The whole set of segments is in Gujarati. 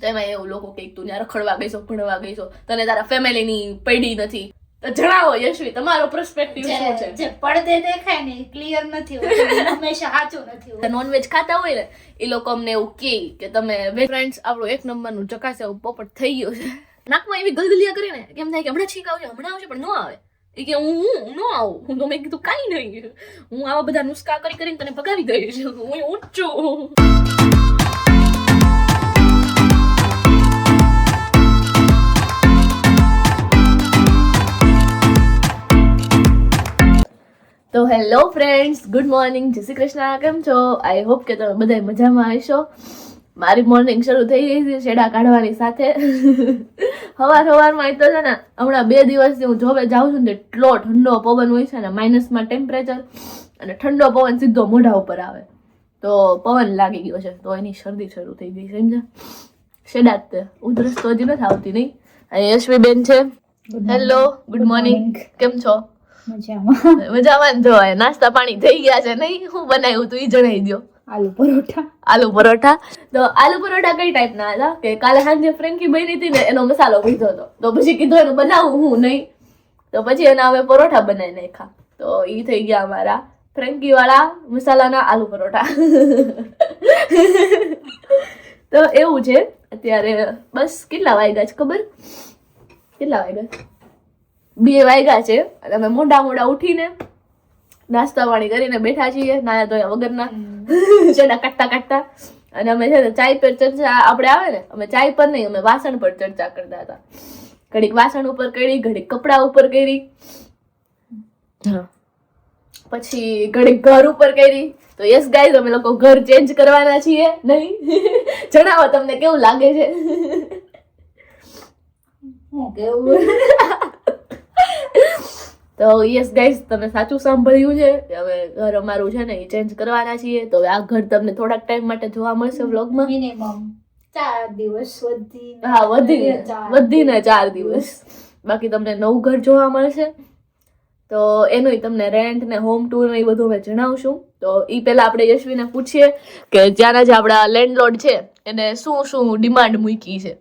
તો એમાં એવું લોકો કે તું ત્યાં રખડવા ગઈશો ભણવા ગઈશો તને તારા ફેમિલીની પડી નથી. તો જણાવો યશવી તમારો પર્સપેક્ટિવ શું છે? જે પડદે દેખાય ને ક્લિયર નથી હોતું હંમેશા સાચું નથી હોતું. નોનવેજ ખાતા હોય ને એ લોકો અમને એવું કહે કે તમે ફ્રેન્ડ્સ આપણો એક નંબરનું ચકાસે પોપટ થઈ ગયું છે. નાકમાં એવી ગલગલિયા કરીને કેમ થાય કે હમણાં છીક આવશે હમણાં આવશે પણ ન આવે. એ કે હું હું ન આવું. હું તો મેં કીધું કાંઈ નહીં. હું આવા બધા નુસ્ખા કરી કરીને તને ભગાવી દઈશ. હું ઊંચું. હેલો ફ્રેન્ડ્સ ગુડ મોર્નિંગ જય શ્રી કૃષ્ણ. કેમ છો? આઈ હોપ કે તમે બધા મજામાં હશો. મારી મોર્નિંગ શરૂ થઈ ગઈ છે શેડા કાઢવાની સાથે. સવાર સવારમાં એ તો છે ને હમણાં બે દિવસથી હું જોબે જાઉં છું ને એટલો ઠંડો પવન હોય છે ને માઇનસમાં ટેમ્પરેચર અને ઠંડો પવન સીધો મોઢા ઉપર આવે. તો પવન લાગી ગયો છે. તો એની શરદી શરૂ થઈ ગઈ છે સમજ્યા શેડા જ તે. ઉધરસ તો હજી નથી આવતી નહીં? અને યશવીબેન છે. હેલો ગુડ મોર્નિંગ કેમ છો? મજામાં. મજામાં જ નાસ્તા પાણી થઈ ગયા છે નહીં? હું બનાવ્યું તું? એ જણાવી દો આલુ પરોઠા. આલુ પરોઠા? તો આલુ પરોઠા કઈ ટાઈપના હતા? કે કાલે સાંજે ફ્રેન્કી બની હતી ને એનો મસાલો કીધો હતો. તો પછી કીધું એનું બનાવું હું નહીં. તો પછી એના હવે પરોઠા બનાવી નાખ્યા. તો એ થઈ ગયા અમારા ફ્રેન્કી વાળા મસાલાના આલુ પરોઠા. તો એવું છે. અત્યારે બસ કેટલા વાગ્યા છે ખબર? કેટલા વાગ્યા? બે વાગ્યા છે. અને અમે મોઢા મોઢા ઉઠીને નાસ્તા પાણી કરીને બેઠા છીએ. નાયા ધોયા વગરના. ચડા કાઢતા કાઢતા. અને અમે છે ને ચાય પર ચર્ચા આપણે આવે ને અમે ચાય પર નહીં અમે વાસણ પર ચર્ચા કરતા હતા. ઘડીક વાસણ ઉપર કરી ઘડીક કપડા ઉપર કરી. પછી ઘડીક ઘર ઉપર કરી. તો યસ ગાઈઝ અમે લોકો ઘર ચેન્જ કરવાના છીએ. નહીં? જણાવો તમને કેવું લાગે છે? હું કેવું? તો યસ ગાઈઝ તમે સાચું સાંભળ્યું છે કે હવે ઘર અમારું છે ને એ ચેન્જ કરવાના છીએ. તો આ ઘર તમને થોડાક ટાઈમ માટે જોવા મળશે વ્લોગમાં ચાર દિવસ વધી હા વધીને વધીને ચાર દિવસ. બાકી તમને નવું ઘર જોવા મળશે. તો એનું તમને રેન્ટ ને હોમ ટૂર ને એ બધું અમે જણાવશું. તો એ પહેલા આપણે યશવીને પૂછીએ કે જ્યાંના જે આપણા લેન્ડલોર્ડ છે એને શું શું ડિમાન્ડ મૂકી છે?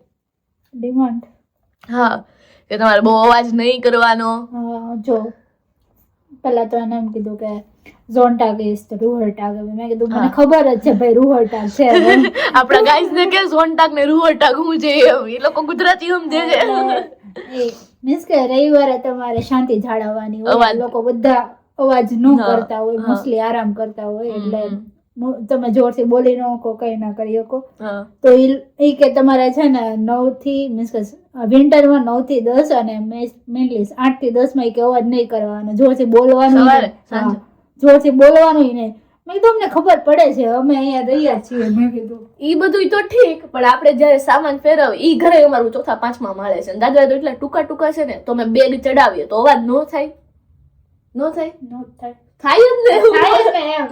ડિમાન્ડ હા. કે તમારે બહુ અવાજ નહીં કરવાનો. જો. પેલા તો એને એમ કીધું કે ઝોન્ટા ગઈશ તો રૂહર ટાગ મેં કીધું મને ખબર જ છે ભાઈ રૂહર ટાગ છે. આપણા ગાઈસ ને કે ઝોનટાક ને રૂહટાક હું જે એ લોકો ગુજરાતી સમજે છે. મીન્સ કે રવિવારે તમારે શાંતિ જાળવવાની હોય લોકો બધા અવાજ ન કરતા હોય મોસ્ટલી આરામ કરતા હોય એટલે તમે જોરથી બોલી ન શકો કઈ ના કરી શકો તો એ કે તમારે છે ને નવથી મીન્સ કે વિન્ટરમાં નવથી દસ અને મેનલી આઠથી દસમાં કે અવાજ નહીં કરવાનો જોરથી બોલવાનું જોરથી બોલવાનું નહીં. મેં કીધું અમને ખબર પડે છે અમે અહીંયા રહ્યા છીએ મેં કીધું. ઈ બધું તો ઠીક પણ આપણે જ્યારે સામાન ફેરવ એ ઘરે અમારું ચોથા પાંચમા માળે છે. દાદા તો એટલા ટૂંકા ટૂંકા છે ને તો અમે બેગ ચડાવીએ તો અવાજ નો થાય. નો થાય. નો થાય. થાય જ ને થાય જ ને એમ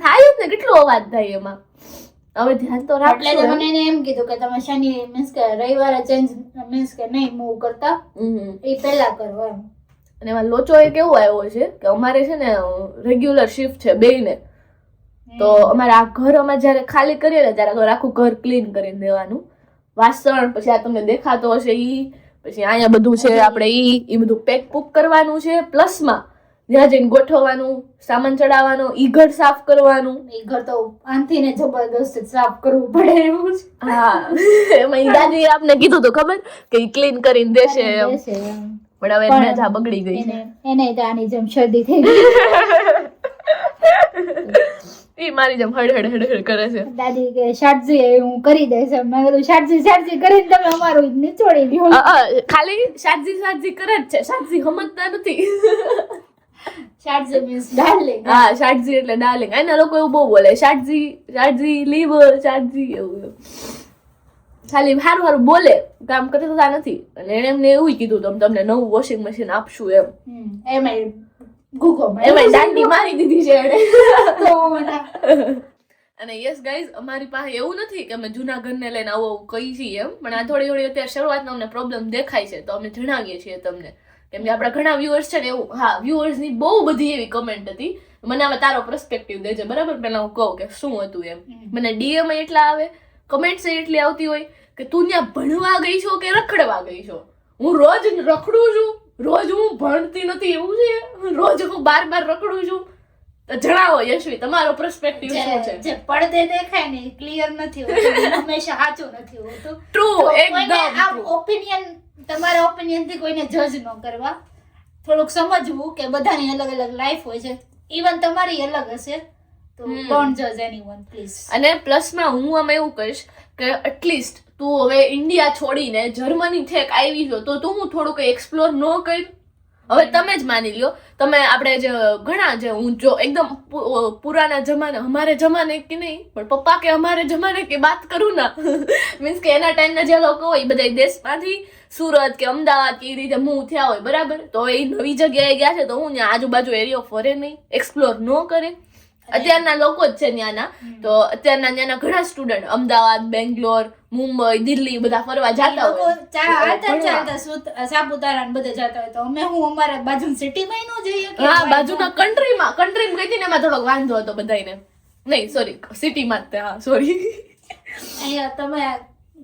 થાય જ ને કેટલો અવાજ થાય એમાં હવે ધ્યાન તો એટલે મને એને એમ કીધું કે તમે શનિ મીન્સ કે રવિવારે ચેન્જ મીન્સ કે નહીં મૂવ કરતા એ પહેલા કરો એમ અને એમાં લોચો એ કેવો આવ્યો છે કે અમારે છે ને રેગ્યુલર શિફ્ટ છે બેયને તો અમારે આ ઘર અમે જ્યારે ખાલી કરીએ ને ત્યારે આખું ઘર ક્લીન કરીને દેવાનું વાસણ પછી આ તમને દેખાતો હશે ઈ પછી અહીંયા બધું છે આપણે ઈ એ બધું પેક પુક કરવાનું છે પ્લસમાં જ્યાં જઈને ગોઠવવાનું સામાન ચડાવવાનો ઈ ઘર સાફ કરવાનું. એ ઘર તો આનથી ને જબરદસ્ત સાફ કરવું પડે એવું છે હા. એમાં ઈ આપને કીધું તો ખબર? કે ઈ ક્લીન કરીને દેશે એમ. પણ હવે પણ એને જા બગડી ગઈ છે. એને એને તો આની જેમ શરદી થઈ ગઈ. ઈ મારી જેમ હડ હડ હડ હડ કરે છે. દાદી કે શાટજી હું કરી દઈશ. મેં કીધું શાટજી શાટજી કરીને તમે અમારું નીચોડી લ્યો. ખાલી શાટજી શાટજી કરે જ છે. શાટજી સમજતા નથી. શાટજી મીન્સ ડાર્લિંગ હા શાકજી એટલે ડાર્લિંગ એના લોકો એવું બહુ બોલે શાકજી શાકજી લીવ શાકજી એવું. ખાલી સારું સારું બોલે કામ કરતા નથી. અને એને એમને એવું કીધું તમે તમને નવું વોશિંગ મશીન આપશું એમ. એમાં એમાં દાંડી મારી દીધી છે અને યસ ગાઈઝ અમારી પાસે એવું નથી કે અમે જૂના ઘરને લઈને આવો આવું કહી છીએ એમ. પણ આ થોડી થોડી અત્યારે શરૂઆતમાં અમને પ્રોબ્લેમ દેખાય છે તો અમે જણાવીએ છીએ તમને. કેમ કે આપણા ઘણા વ્યુઅર્સ છે ને એવું હા વ્યુઅર્સની બહુ બધી એવી કમેન્ટ હતી. મને આમાં તારો પ્રસ્પેક્ટિવ દેજે બરાબર? પહેલા હું કહું કે શું હતું એમ. મને ડીએમ એટલા આવે કમેન્ટ્સ એટલી આવતી હોય કે તું ત્યાં ભણવા ગઈ છો કે રખડવા ગઈ છો? હું રોજ રખડું છું રોજ હું ભણતી નથી એવું છે? રોજ હું બાર બાર રખડું છું? તો જણાવો યશવી તમારો પ્રસ્પેક્ટિવ શું છે? જે પડદે દેખાય ને ક્લિયર નથી હોતું હંમેશા સાચું નથી હોતું. ટ્રુ એકદમ ઓપિનિયન તમારા ઓપિનિયનથી કોઈને જજ ન કરવા. થોડુંક સમજવું કે બધાની અલગ અલગ લાઈફ હોય છે. ઇવન તમારી અલગ હશે તો. ડોન્ટ જજ એનીવન પ્લીઝ અને પ્લસમાં હું આમ એવું કહીશ કે એટલીસ્ટ તું હવે ઇન્ડિયા છોડીને જર્મની થેક આવી જો તો તું હું થોડુંક એક્સપ્લોર ન કરી હવે તમે જ માની લ્યો, તમે આપણે જે, ઘણા જે, હું જો એકદમ પુરાના જમાના, અમારે જમાને કે નહીં, પણ પપ્પા કે અમારે જમાને કે વાત કરું ના. મીન્સ કે એના ટાઈમના જે લોકો હોય, એ બધા દેશમાંથી સુરત કે અમદાવાદ કે એ રીતે મૂવ થયા હોય, બરાબર? તો એ નવી જગ્યાએ ગયા છે, તો હું ત્યાં આજુબાજુ એરિયો ફરે નહીં એક્સપ્લોર ન કરે. અત્યારના લોકો જ છે ત્યાંના. તો અત્યારના ત્યાંના ઘણા સ્ટુડન્ટ અમદાવાદ બેંગ્લોર મુંબઈ દિલ્હી બધા ફરવા જતા હોય. સાપુતારા ને બધે જતા હોય. તો અમે હું અમારા બાજુ સિટીમાં ન જઈએ કે હા બાજુના કન્ટ્રીમાં કન્ટ્રીમાં ગઈ હતી ને એમાં થોડોક વાંધો હતો બધાને નહીં સોરી સિટીમાં જ હા સોરી અહીંયા તમે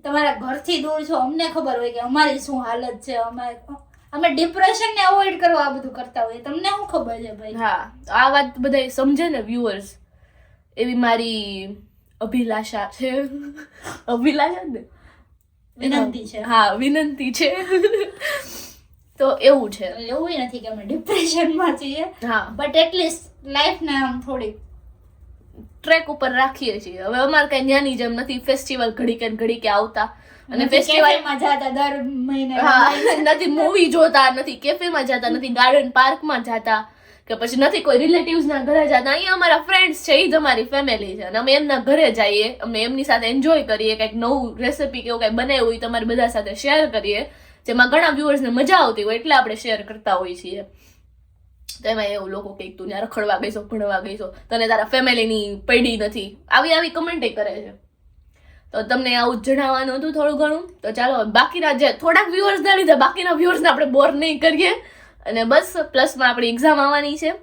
તમારા ઘરથી દૂર છો. અમને ખબર હોય કે અમારી શું હાલત છે અમે અમે ડિપ્રેશન ને અવોઇડ કરવા આ બધું કરતા હોઈએ. તમને શું ખબર છે ભાઈ? હા તો આ વાત બધા સમજે ને વ્યુઅર્સ એવી મારી અભિલાષા છે. અભિલાષા ને? વિનંતી છે. હા વિનંતી છે. તો એવું છે. એવું નથી કે અમે ડિપ્રેશનમાં છીએ હા. બટ એટલીસ્ટ લાઈફ ને આમ થોડી ટ્રેક ઉપર રાખીએ છીએ. હવે અમારે કઈ ન્યાની જેમ નથી. ફેસ્ટિવલ ઘડી કે ઘડી કે આવતા. અને ફેસ્ટિવલમાં જતા દર મહિને નથી મૂવી જોતા નથી કેફેમાં જતા નથી ગાર્ડન પાર્કમાં જતા કે પછી નથી કોઈ રિલેટિવ્સ ના ઘરે જતા. અહીંયા અમારા ફ્રેન્ડ્સ છે એ જ અમારી ફેમિલી છે. અને અમે એમના ઘરે જઈએ અમે એમની સાથે એન્જોય કરીએ કંઈક નવું રેસિપી કે એવું કંઈ બનાવ્યું હોય તમારી બધા સાથે શેર કરીએ. જેમાં ઘણા વ્યુઅર્સને મજા આવતી હોય એટલે આપણે શેર કરતા હોઈએ છીએ. તો એમાં એવું લોકો કંઈક તું ત્યાં રખડવા ગઈશો ભણવા ગઈશો તને તારા ફેમિલીની પડી નથી. આવી આવી કમેન્ટ કરે છે. તો તમને આવું જણાવવાનું હતું થોડું ઘણું. તો ચાલો બાકીના જે થોડાક વ્યુઅર્સ ના લીધે બાકીના વ્યુઅર્સને આપણે બોર નહીં કરીએ. અને બસ પ્લસમાં આપણી એક્ઝામ આવવાની છે.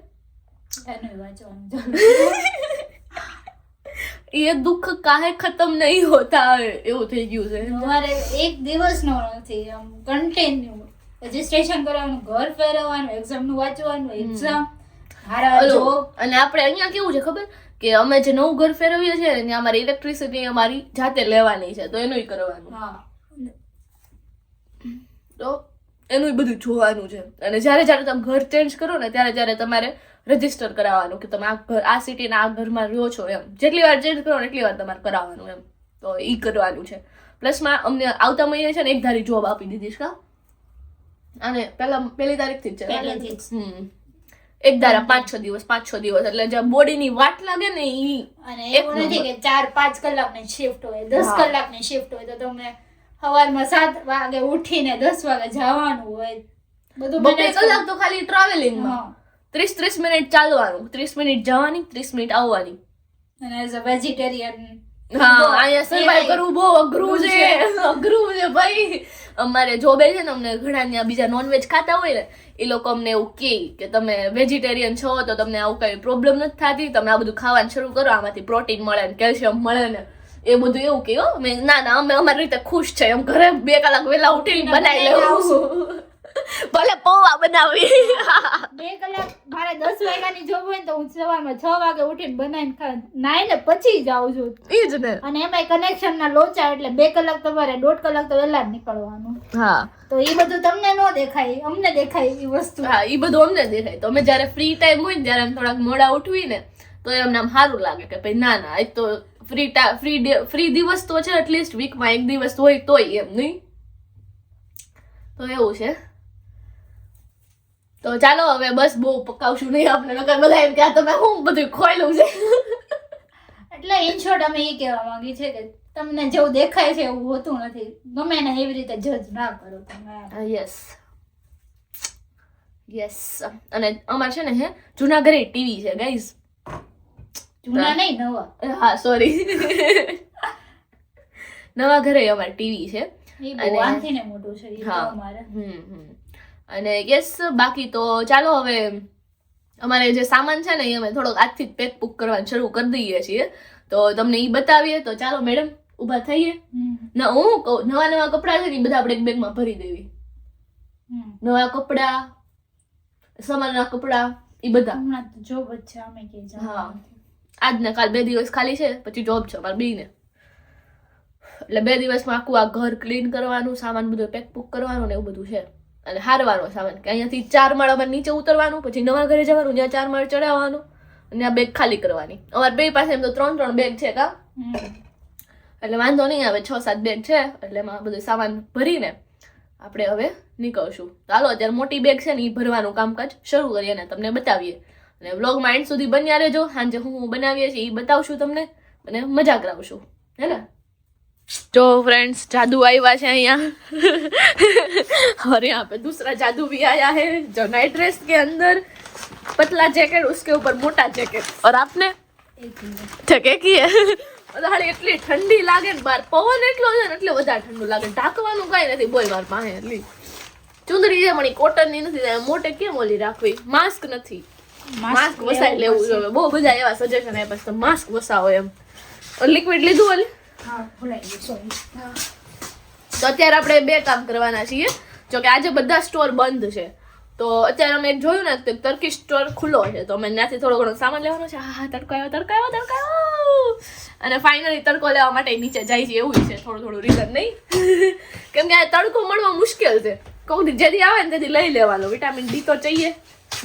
એ દુઃખ કાહે ખતમ નહીં હોતા એવું થઈ ગયું છે. અમારે એક દિવસનો નથી આમ કન્ટિન્યુ રજીસ્ટ્રેશન કરવાનું ઘર ફેરવવાનું એક્ઝામનું વાંચવાનું એક્ઝામ અને આપણે અહીંયા કેવું છે ખબર? કે અમે જે નવું ઘર ફેરવીએ છીએ ને ત્યાં અમારી ઇલેક્ટ્રિસિટી અમારી જાતે લેવાની છે તો એનું કરવાનું. હા. તો એનું બધું જોવાનું છે. અને જ્યારે જ્યારે તમે ઘર ચેન્જ કરો ને ત્યારે જ્યારે તમારે રજિસ્ટર કરાવવાનું કે તમે આ ઘર આ સિટીના આ ઘરમાં રહ્યો છો એમ. જેટલી વાર ચેન્જ કરો ને એટલી વાર તમારે કરાવવાનું એમ. તો એ કરવાનું છે. પ્લસમાં અમને આવતા મહિને છે ને એક ધારી જોબ આપી દીધી છે અને પહેલા પહેલી તારીખથી જ છે. હમ. એક ધારા પાંચ છ દિવસ પાંચ છ દિવસ. એટલે જે બોડીની વાટ લાગે ને એ અને એવું નથી કે ચાર પાંચ કલાકની શિફ્ટ હોય દસ કલાક કલાકની શિફ્ટ હોય તો તમે સવારમાં સાત વાગે ઉઠીને દસ વાગે જવાનું હોય. બધું બપોર કલાક તો ખાલી ટ્રાવેલિંગમાં હા. ત્રીસ ત્રીસ મિનિટ ચાલવાનું ત્રીસ મિનિટ જવાની ત્રીસ મિનિટ આવવાની. અને એઝ અ વેજીટેરિયન અહીંયા સર્વાઈવ કરવું બહુ અઘરું છે. અઘરું છે ભાઈ. અમારે જોબે છે ને અમને ઘણા ત્યાં બીજા નોનવેજ ખાતા હોય ને એ લોકો અમને એવું કે કે તમે વેજીટેરિયન છો તો તમને આવું કઈ પ્રોબ્લેમ નથી થતી. તમે આ બધું ખાવાનું શરૂ કરો આમાંથી પ્રોટીન મળે ને કેલ્શિયમ મળે ને. એ બધું એવું કે ના ના અમે અમારી રીતે ખુશ છે. એમ ઘરે બે કલાક વહેલા ઉઠીને બનાવી લેવું ભલે પૌવા બનાવી. બે કલાક મારે દસ વાગ્યાની જોબ હોય ને તો હું સવારમાં છ વાગે ઉઠીને બનાવીને ખા નાઈને પછી જાઉં છું. એ જ ને. અને એમાંય કનેક્શન ના લોચા એટલે બે કલાક તમારે દોઢ કલાક તો વહેલા જ નીકળવાનું. હા. તો એ બધું તમને ન દેખાય અમને દેખાય એ વસ્તુ. હા એ બધું અમને દેખાય. તો અમે જ્યારે ફ્રી ટાઈમ હોય ને ત્યારે આમ થોડાક મોડા ઉઠવી ને તો એમને આમ સારું લાગે કે ભાઈ ના ના એક તો ફ્રી ફ્રી ફ્રી દિવસ તો છે એટલીસ્ટ વીકમાં એક દિવસ હોય તોય એમ નહીં? તો એવું છે. તો ચાલો હવે બસ બહુ પકાવશું નહીં આપણે નકર બધા એમ કે તમે હું બધું ખોયલું છે. એટલે ઇન શોર્ટ અમે એ કહેવા માંગી છે કે તમને જેવું દેખાય છે એવું હોતું નથી. ગમે એને એવી રીતે જજ ના કરો તમે યસ યસ અને અમારે છે ને હે જૂના ઘરે ટીવી છે ગાઈઝ જૂના નહીં નવા. હા સોરી નવા ઘરે અમારે ટીવી છે. એ અને- ને મોટું છે હા. અમારે. હમ હમ. અને યસ બાકી તો ચાલો હવે અમારે જે સામાન છે ને એ અમે થોડોક આજથી જ પેક બુક કરવાનું શરૂ કરી દઈએ છીએ. તો તમને એ બતાવીએ. તો ચાલો મેડમ ઊભા થઈએ. ના હું કહું નવા નવા કપડાં છે ને એ બધા આપણે એક બેગમાં ભરી દેવી. નવા કપડાં સમાનના કપડાં એ બધા. હમણાં તો જોબ જ છે અમે કે હા. આજને કાલ બે દિવસ ખાલી છે પછી જોબ છે અમારે બીને. એટલે બે દિવસમાં આખું આ ઘર ક્લીન કરવાનું સામાન બધું પેક પુક કરવાનું ને એવું બધું છે. અને હારવાનો સામાન. કે અહીંયાથી ચાર માળ અમારે નીચે ઉતરવાનું પછી નવા ઘરે જવાનું ત્યાં ચાર માળ ચડાવવાનું અને આ બેગ ખાલી કરવાની. અમારે બે પાસે એમ તો ત્રણ ત્રણ બેગ છે કા? એટલે વાંધો નહીં આવે છ સાત બેગ છે એટલે એમાં બધું સામાન ભરીને આપણે હવે નીકળશું. ચાલો અત્યારે મોટી બેગ છે ને એ ભરવાનું કામકાજ શરૂ કરીએ અને તમને બતાવીએ. અને વ્લોગમાં એન્ડ સુધી બન્યા રહેજો. સાંજે હું હું બનાવીએ છીએ એ બતાવશું તમને અને મજા કરાવશું હે ને? જો फ्रेंड्स जादू आया है यहाँ और यहाँ पे दूसरा जादू भी आया है जो नाइट ड्रेस के अंदर पतला जैकेट उसके ऊपर मोटा जैकेट और आपने એક મિનિટ. ઠકે કી વધારે એટલી ઠંડી લાગે ને બાર પવન એટલો છે ને એટલે વધારે ઠંડુ લાગે ઢાંકવાનું કઈ નથી બોલ માર પાસે એટલી ચુંદડી છે પણ કોટન ની નથી થાય. મોટે કેમ ઓલી રાખવી માસ્ક નથી માસ્ક વસાઈ લેવું જોઈએ બહુ બધા એવા સજેશન આપ્યા છે તો માસ્ક વસાવો એમ લિક્વિડ લીધું ઓલે હા ભૂલાઈ ગયું સોરી તો અત્યારે આપણે બે કામ કરવાના છીએ. જો કે આજે બધા સ્ટોર બંધ છે. તો અત્યારે અમે જોયું ને તો ટર્કી સ્ટોર ખુલ્લો છે. તો અમે ત્યાંથી થોડો ઘણો સામાન લેવાનો છે. હા હા, તડકાયો તડકાયો તડકાયો! અને ફાઇનલી તડકો લેવા માટે નીચે જાય છે એવું છે. થોડું થોડું રીઝન નહીં. કેમ કે આ તડકો મળવા મુશ્કેલ છે. કહું જેથી આવે ને તેથી લઈ લેવાનો. વિટામિન ડી તો જોઈએ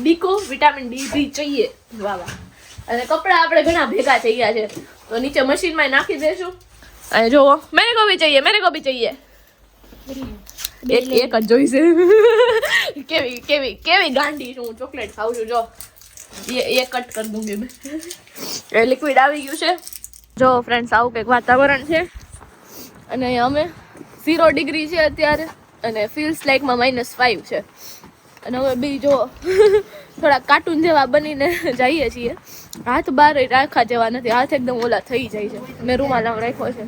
ડીકો વિટામિન ડી બી ચઈએ. વાવા અને કપડાં આપણે ઘણા ભેગા થઈ ગયા છે. તો નીચે મશીનમાં નાખી દઈશું અને જો મેરે કો ભી ચાહીએ, મેરે કો ભી ચાહીએ. એક એક જ જોઈશે. કેવી કેવી કેવી ગાંડી છું, હું ચોકલેટ ખાઉં છું, જો. એ એ કટ કરી દઉં મેં. એ લિક્વિડ આવી ગયું છે. જો ફ્રેન્ડ્સ આવું કંઈક વાતાવરણ છે. અને અમે ઝીરો ડિગ્રી છે અત્યારે. અને ફીલ્સ લાઇકમાં માઇનસ ફાઇવ છે. અને હવે બી જો થોડા કાર્ટૂન જેવા બનીને જઈએ છીએ. હાથ બહાર રાખવા જેવા નથી. હાથ એકદમ ઓલા થઈ જાય છે. મેં રૂમાલ આમ રાખ્યો છે.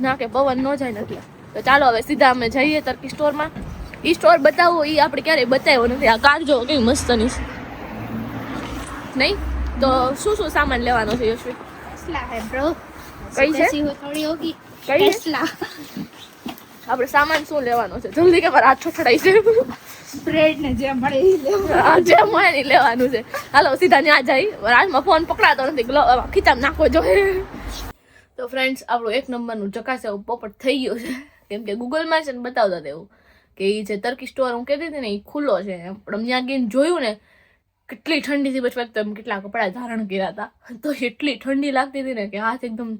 ના કે પવન ન જાય નથી. તો ચાલો હવે સીધા અમે જઈએ તર્કી સ્ટોરમાં. એ સ્ટોર બતાવો એ આપણે ક્યારેય બતાવ્યો નથી. આ કાર જો કંઈ મસ્ત નહીં? નહીં તો શું શું સામાન લેવાનો છે યશવી? કઈ છે? થોડી ઓગી. આપણે સામાન શું લેવાનો છે? જલ્દી કે મારા હાથ છોછડાઈ છે. બ્રેડ ને જે મળે એ લેવાનું. જે મળે એ લેવાનું છે. હાલો સીધા ત્યાં જઈ હાથમાં ફોન પકડાતો નથી. ગ્લો ખીચામ નાખવો જોઈએ તો ફ્રેન્ડ્સ આપણું એક નંબરનું ચકાસે પોપટ થઈ ગયું છે. કેમ કે ગૂગલમાં છે ને બતાવતા તેવું કે એ જે તર્કી સ્ટોર હું કહેતી હતી ને એ ખુલ્લો છે. ત્યાં ગઈને જોયું ને કેટલી ઠંડીથી બચવા તો એમ કેટલા કપડાં ધારણ કર્યા હતા. તો એટલી ઠંડી લાગતી હતી ને કે હાથ એકદમ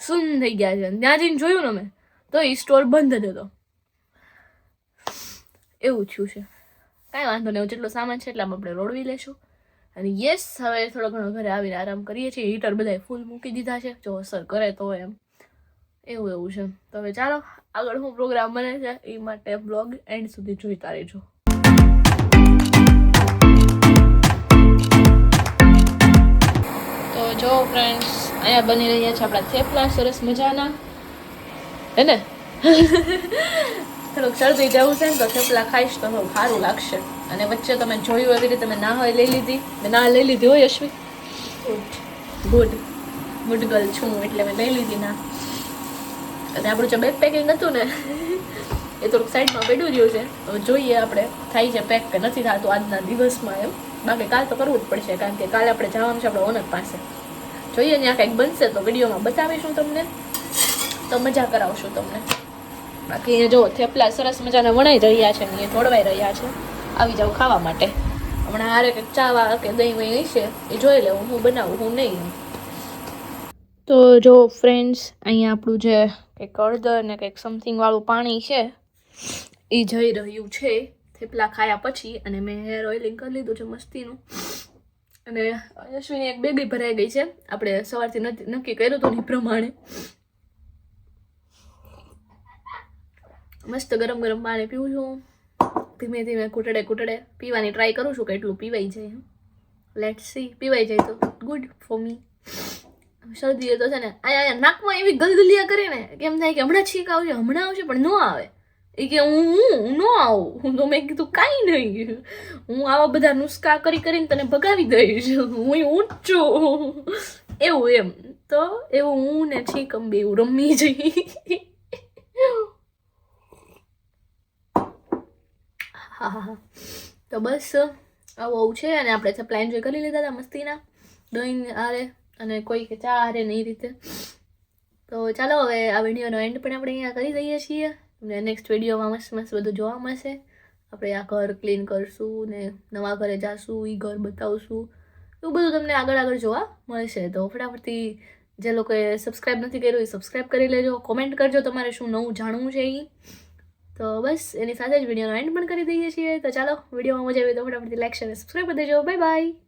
સુન થઈ ગયા છે. ત્યાં જઈને જોયું ને અમે. તો એ સ્ટોર બંધ જ હતો. એવું થયું છે. કાંઈ વાંધો નહીં જેટલો સામાન છે એટલામાં આપણે રોડવી લેશું. અને યસ હવે થોડો ઘણો ઘરે આવીને આરામ કરીએ છીએ. હીટર બધાય ફૂલ મૂકી દીધા છે. જો અસર કરે તો એમ. એવું એવું છે. તો હવે ચાલો, આગળ હું પ્રોગ્રામ બને છે. એ માટે બ્લોગ એન્ડ સુધી જોઈતા રહેજો તો જો ફ્રેન્ડ્સ અહીંયા બની રહ્યા છે આપણા થેપલા. સરસ મજાના. હે ને થોડુંક શરદી જવું છે ને તો થેપલા ખાઈશ તો થોડું સારું લાગશે. અને વચ્ચે તમે જોયું એવી રીતે મેં ના હોય લઈ લીધી. મેં ના લઈ લીધી હોય અશ્વિ ગુડ. ગુડ ગર્લ છું એટલે મેં લઈ લીધી ના. અને આપણું જે બેગ પેકિંગ હતું ને, એ થોડુંક સાઈડમાં પડ્યું રહ્યું છે. હવે જોઈએ આપણે, થાય છે પેક કે નથી થતું આજના દિવસમાં એમ. બાકી કાલ તો કરવું જ પડશે, કારણ કે કાલે આપણે જવાનું છે આપણે ઓનર પાસે. જોઈએ ત્યાં કંઈક બનશે તો વિડીયોમાં બતાવીશું તમને. તો મજા કરાવશું તમને. બાકી અહીંયા જો થેપલા સરસ મજાના વણાઈ રહ્યા છે ને તોડવાઈ રહ્યા છે. આવી જાવ ખાવા માટે. હમણાં હારે કંઈક ચાવા કે દહીં વહીં છે, એ જોઈ લેવું, હું બનાવું, હું નહીં. તો જો ફ્રેન્ડ્સ અહીંયા આપણું જે કંઈક અડદર ને કંઈક સમથિંગ વાળું પાણી છે, એ જઈ રહ્યું છે. થેપલા ખાયા પછી અને મેં હેર ઓઇલિંગ કરી લીધું છે મસ્તીનું. અને અશ્વિની એક બેબી ભરાઈ ગઈ છે. આપણે સવારથી નક્કી કર્યું હતું એ પ્રમાણે. મસ્ત ગરમ ગરમ પાણી પીવું છું. ધીમે ધીમે કૂટડે કૂટડે પીવાની ટ્રાય કરું છું કે એટલું પીવાઈ જાય. લેટ સી પીવાઈ જાય તો ગુડ ફોર મી શરદી તો છે ને, આયા નાકમાં એવી ગલગલિયા કરે ને કેમ થાય કે હમણાં છીક આવશે, હમણાં આવશે, પણ ન આવે. એ કે હું હું ન આવું. હું તો મેં કીધું કાંઈ નહીં. હું આવા બધા નુસ્ખા કરી કરીને તને ભગાવી દઈશ. હું ઊંચું. એવું એમ. તો એવું હું ને છીકમ બે રમી જઈ હા હા હા. તો બસ, આવું છે અને આપણે પ્લાન જોઈ કરી લીધા હતા મસ્તીના. દહીં, આરે અને કોઈ કે ચા હારે ને એ રીતે. તો ચાલો, હવે આ વિડીયોનો એન્ડ પણ આપણે અહીંયા કરી દઈએ છીએ. તમને નેક્સ્ટ વિડીયોમાં મસ્ત મસ્ત બધું જોવા મળશે. આપણે આ ઘર ક્લીન કરશું ને નવા ઘરે જાશું એ ઘર બતાવશું. એવું બધું તમને આગળ આગળ જોવા મળશે. તો ફટાફટથી જે લોકોએ સબસ્ક્રાઈબ નથી કર્યું, એ સબસ્ક્રાઈબ કરી લેજો. કોમેન્ટ કરજો તમારે શું નવું જાણવું છે એ તો બસ, એની સાથે જ વિડીયોનો એન્ડ પણ કરી દઈએ છીએ. તો ચાલો વિડીયોમાં મજા આવી તો ફટાફટથી લાઈક શેર સબસ્ક્રાઈબ કરી દેજો. Bye bye